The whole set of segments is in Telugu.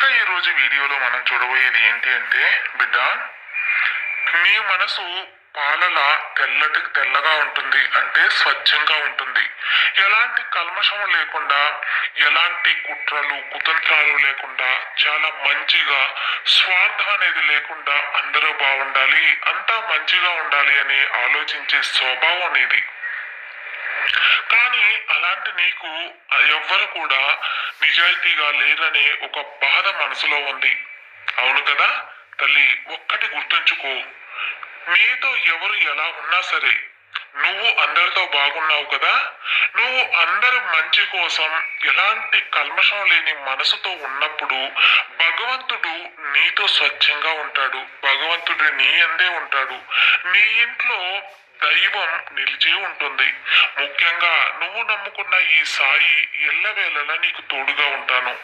ఇక ఈ రోజు వీడియోలో మనం చూడబోయేది ఏంటి అంటే బిడ్డ మీ మనసు పాలలా తెల్లటి తెల్లగా ఉంటుంది అంటే స్వచ్ఛంగా ఉంటుంది. ఎలాంటి కల్మషము లేకుండా ఎలాంటి కుట్రలు కుతంత్రాలు లేకుండా చాలా మంచిగా స్వార్థం అనేది లేకుండా అందరూ బాగుండాలి అంతా మంచిగా ఉండాలి అని ఆలోచించే స్వభావం అనేది. కానీ అలాంటి నీకు ఎవ్వరు కూడా నిజాయితీగా లేరనే ఒక బాధ మనసులో ఉంది. అవును కదా? తల్లి ఒక్కటి గుర్తుంచుకో. నీతో ఎవరు ఎలా ఉన్నా సరే నువ్వు అందరితో బాగున్నావు కదా? నువ్వు అందరి మంచి కోసం ఎలాంటి కల్మషం లేని మనసుతో ఉన్నప్పుడు భగవంతుడు నీతో స్వచ్ఛంగా ఉంటాడు. భగవంతుడు నీ అందే ఉంటాడు. నీ ఇంట్లో దైవం నిలిచి ఉంటుంది. ముఖ్యంగా నువ్వు నమ్ముకున్న ఈ సాయి ఎల్లవేళలా నీకు తోడుగా ఉంటాను.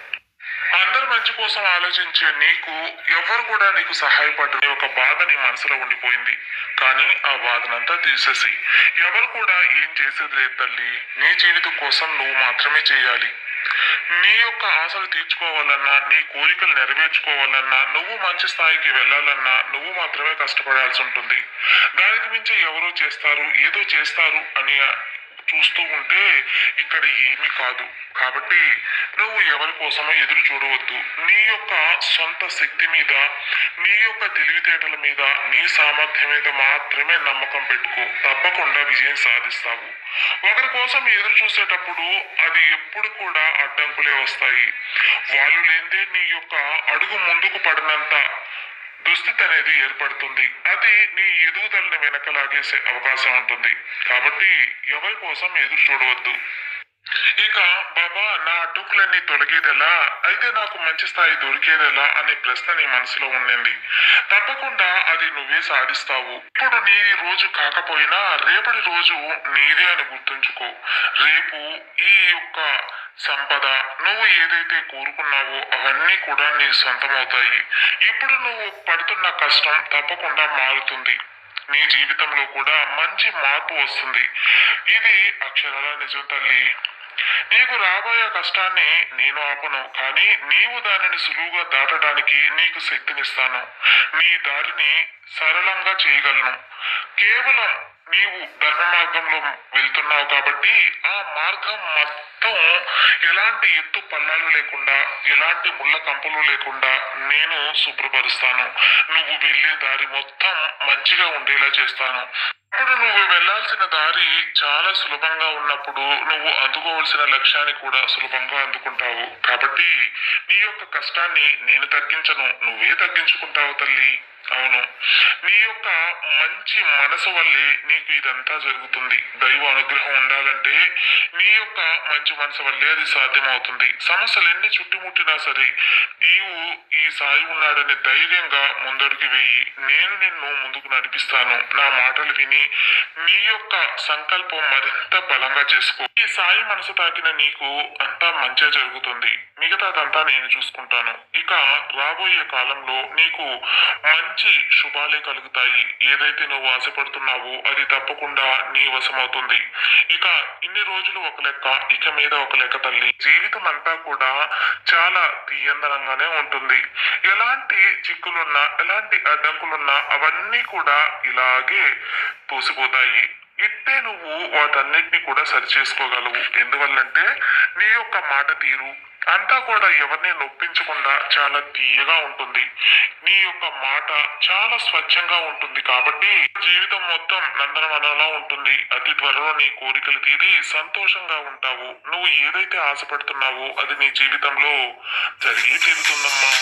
అందరి మంచి కోసం ఆలోచించే నీకు ఎవరు కూడా నీకు సహాయపడని ఒక బాధ నీ మనసులో ఉండిపోయింది. కానీ ఆ బాధనంతా తీసేసి ఎవరు కూడా ఏం చేసేది లేదు తల్లి. నీ జీవితం కోసం నువ్వు మాత్రమే చేయాలి. నీ యొక్క ఆశలు తీర్చుకోవాలన్నా నీ కోరికలు నెరవేర్చుకోవాలన్నా నువ్వు మంచి స్థాయికి వెళ్ళాలన్నా నువ్వు మాత్రమే కష్టపడాల్సి ఉంటుంది. దానికి మించి ఎవరో చేస్తారు ఏదో చేస్తారు అని చూస్తూ ఉంటే ఇక్కడ ఏమీ కాదు. కాబట్టి నువ్వు ఎవరి కోసమో ఎదురు చూడవద్దు. నీ యొక్క సొంత శక్తి మీద నీ యొక్క తెలివితేటల మీద నీ సామర్థ్యం మీద మాత్రమే నమ్మకం పెట్టుకో. తప్పకుండా విజయం సాధిస్తావు. ఒకరి కోసం ఎదురు చూసేటప్పుడు అది ఎప్పుడు కూడా అడ్డంకులే వస్తాయి. వాళ్ళు లేదే నీ యొక్క అడుగు ముందుకు పడినంత దుస్థితి అనేది ఏర్పడుతుంది. అది నీ ఎదుగుదలని వెనకలాగేసే అవకాశం ఉంటుంది. కాబట్టి ఎవరి కోసం ఎదురు చూడవద్దు. ఇక బాబా నా అడ్డుకులన్నీ తొలగేదెలా? అయితే నాకు మంచి స్థాయి దొరికేదెలా? అనే ప్రశ్న నీ మనసులో ఉండింది. తప్పకుండా అది నువ్వే సాధిస్తావు. ఇప్పుడు నీ రోజు కాకపోయినా రేపటి రోజు నీదే అని గుర్తుంచుకో. రేపు ఈ యొక్క సంపద. నువ్వు ఏదైతే కోరుకున్నావో అవన్నీ కూడా నీ సొంతమవుతాయి. ఇప్పుడు నువ్వు పడుతున్న కష్టం తప్పకుండా మారుతుంది. నీ జీవితంలో కూడా మంచి మార్పు వస్తుంది. ఇది అక్షరాల నిజం తల్లి. నీకు రాబోయే కష్టాన్ని నేను ఆపను కానీ నీవు దానిని సులువుగా దాటడానికి నీకు శక్తినిస్తాను. నీ దారిని సరళంగా చేయగలను. కేవలం నీవు ధర్మ మార్గంలో వెళ్తున్నావు కాబట్టి ఆ మార్గం మొత్తం ఎలాంటి ఎత్తు పల్లాలు లేకుండా ఎలాంటి ముళ్ళ కంపలు లేకుండా నేను శుభ్రపరుస్తాను. నువ్వు వెళ్ళే దారి మొత్తం మంచిగా ఉండేలా చేస్తాను. ఇప్పుడు నువ్వు వెళ్ళాల్సిన దారి చాలా సులభంగా ఉన్నప్పుడు నువ్వు అందుకోవాల్సిన లక్ష్యాన్ని కూడా సులభంగా అందుకుంటావు. కాబట్టి నీ యొక్క కష్టాన్ని నేను తగ్గించను. నువ్వే తగ్గించుకుంటావు తల్లి. అవును. నీ యొక్క మంచి మనసు వల్లే నీకు ఇదంతా జరుగుతుంది. దైవ అనుగ్రహం ఉండాలంటే నీ యొక్క మంచి మనసు వల్లే అది సాధ్యమవుతుంది. సమస్యలు ఎన్ని చుట్టుముట్టినా సరే నీవు ఈ సాయి ఉన్నాడని ధైర్యంగా ముందడుగు వేయి. నేను నిన్ను ముందుకు నడిపిస్తాను. నా మాటలు విని నీ యొక్క సంకల్పం మరింత బలంగా చేసుకో. ఈ సాయి మనసు తాకిన నీకు అంతా మంచిగా జరుగుతుంది. మిగతాదంతా నేను చూసుకుంటాను. ఇక రాబోయే కాలంలో నీకు మంచి శుభాలే కలుగుతాయి. ఏదైతే నువ్వు ఆశపడుతున్నావో అది తప్పకుండా నీ వశమవుతుంది. ఇక ఇన్ని రోజులు ఒక లెక్క ఇక మీద ఒక లెక్క తల్లి. జీవితం అంతా కూడా చాలా తీయందనంగానే ఉంటుంది. ఎలాంటి చిక్కులున్నా ఎలాంటి అడ్డంకులున్నా అవన్నీ కూడా ఇలాగే తోసిపోతాయి. ఇట్టే నువ్వు వాటన్నిటిని కూడా సరి చేసుకోగలవు ఎందువల్లంటే నీ యొక్క మాట తీరు అంతా కూడా ఎవరిని నొప్పించకుండా చాలా తీయగా ఉంటుంది. నీ యొక్క మాట చాలా స్వచ్ఛంగా ఉంటుంది కాబట్టి జీవితం మొత్తం నందనవనంలా ఉంటుంది. అతి త్వరలో నీ కోరికలు తీరి సంతోషంగా ఉంటావు. నువ్వు ఏదైతే ఆశపడుతున్నావో అది నీ జీవితంలో జరిగి తీరుతుందమ్మా